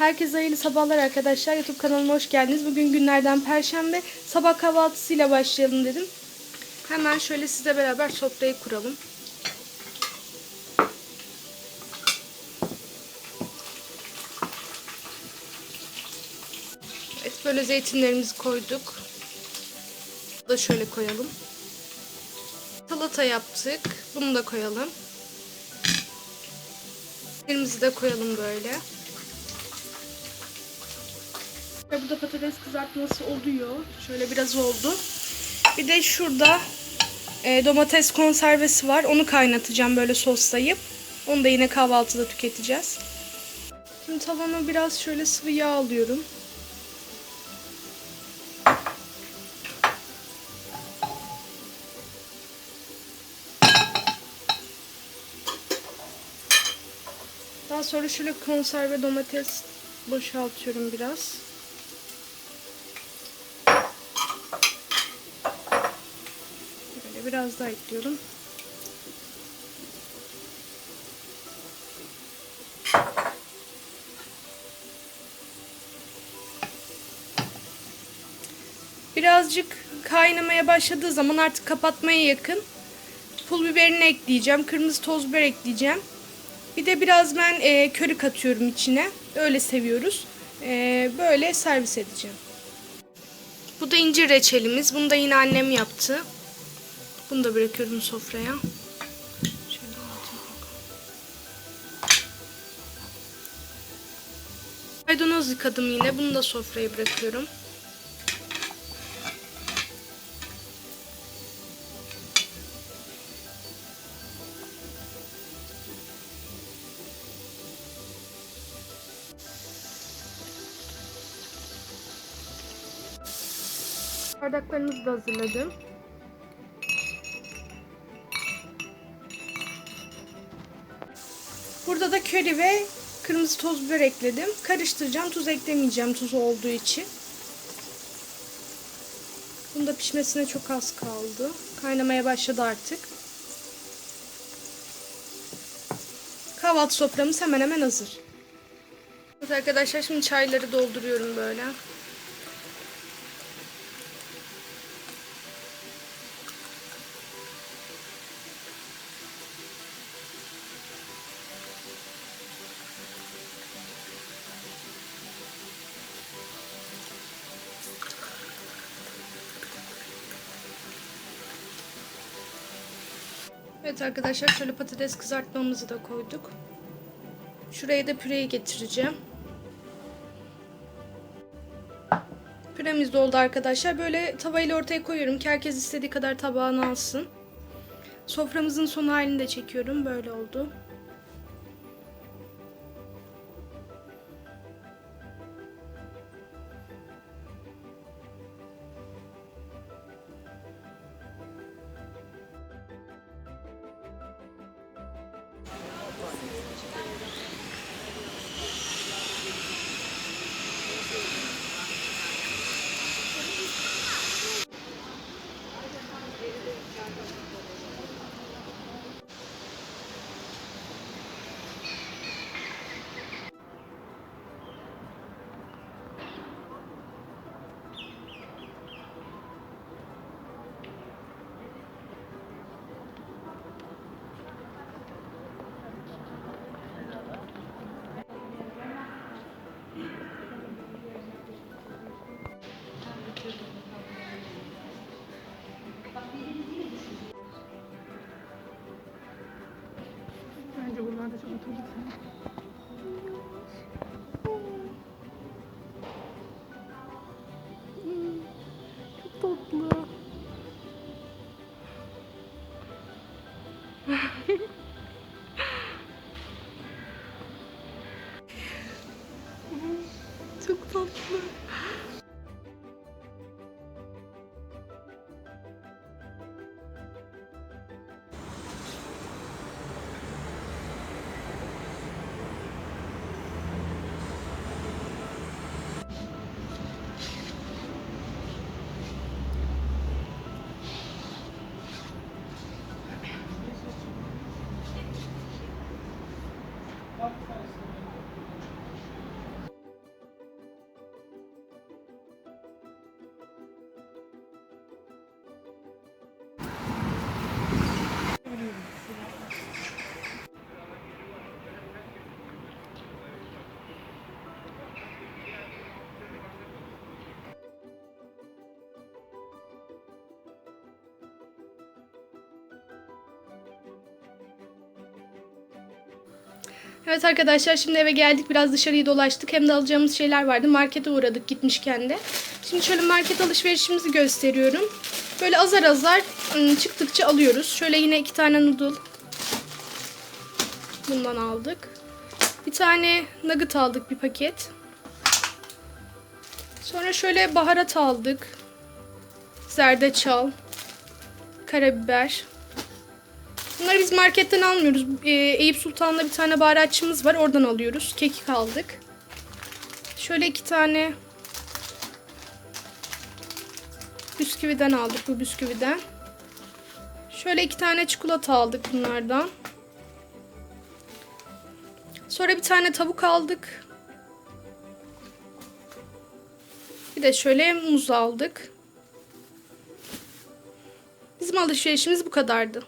Herkese hayırlı sabahlar arkadaşlar. YouTube kanalıma hoş geldiniz. Bugün günlerden perşembe. Sabah kahvaltısıyla başlayalım dedim. Hemen şöyle sizle beraber sofrayı kuralım. Evet böyle zeytinlerimizi koyduk. Da şöyle koyalım. Salata yaptık. Bunu da koyalım. Elimizi de koyalım böyle. Ve burada patates kızartması oluyor. Şöyle biraz oldu. Bir de şurada e, domates konservesi var. Onu kaynatacağım böyle soslayıp. Onu da yine kahvaltıda tüketeceğiz. Şimdi tavana biraz şöyle sıvı yağ alıyorum. Daha sonra şöyle konserve domates boşaltıyorum biraz. Böyle biraz daha ekliyorum. Birazcık kaynamaya başladığı zaman artık kapatmaya yakın pul biberini ekleyeceğim. Kırmızı toz biber ekleyeceğim. Bir de biraz ben e, köri katıyorum içine. Öyle seviyoruz. E, böyle servis edeceğim. Bu da incir reçelimiz. Bunu da yine annem yaptı. Bunu da bırakıyorum sofraya. Maydanoz yıkadım yine. Bunu da sofraya bırakıyorum. Bardaklarımızı da hazırladım. Burada da köri ve kırmızı toz biber ekledim. Karıştıracağım. Tuz eklemeyeceğim tuz olduğu için. Bunda pişmesine çok az kaldı. Kaynamaya başladı artık. Kahvaltı soframız hemen hemen hazır. Arkadaşlar şimdi çayları dolduruyorum böyle. Evet arkadaşlar şöyle patates kızartmamızı da koyduk. Şuraya da püreyi getireceğim. Püremiz de oldu arkadaşlar. Böyle tavayla ortaya koyuyorum ki herkes istediği kadar tabağına alsın. Soframızın son halini de çekiyorum. Böyle oldu. Çok tatlı. Çok tatlı. Evet arkadaşlar şimdi eve geldik. Biraz dışarıyı dolaştık. Hem de alacağımız şeyler vardı. Markete uğradık gitmişken de. Şimdi şöyle market alışverişimizi gösteriyorum. Böyle azar azar ım, çıktıkça alıyoruz. Şöyle yine iki tane noodle. Bundan aldık. Bir tane nugget aldık bir paket. Sonra şöyle baharat aldık. Zerdeçal. Karabiber. Bunları biz marketten almıyoruz. Ee, Eyüp Sultan'da bir tane baharatçımız var. Oradan alıyoruz. Kekik aldık. Şöyle iki tane bisküviden aldık bu bisküviden. Şöyle iki tane çikolata aldık bunlardan. Sonra bir tane tavuk aldık. Bir de şöyle muz aldık. Bizim alışverişimiz bu kadardı.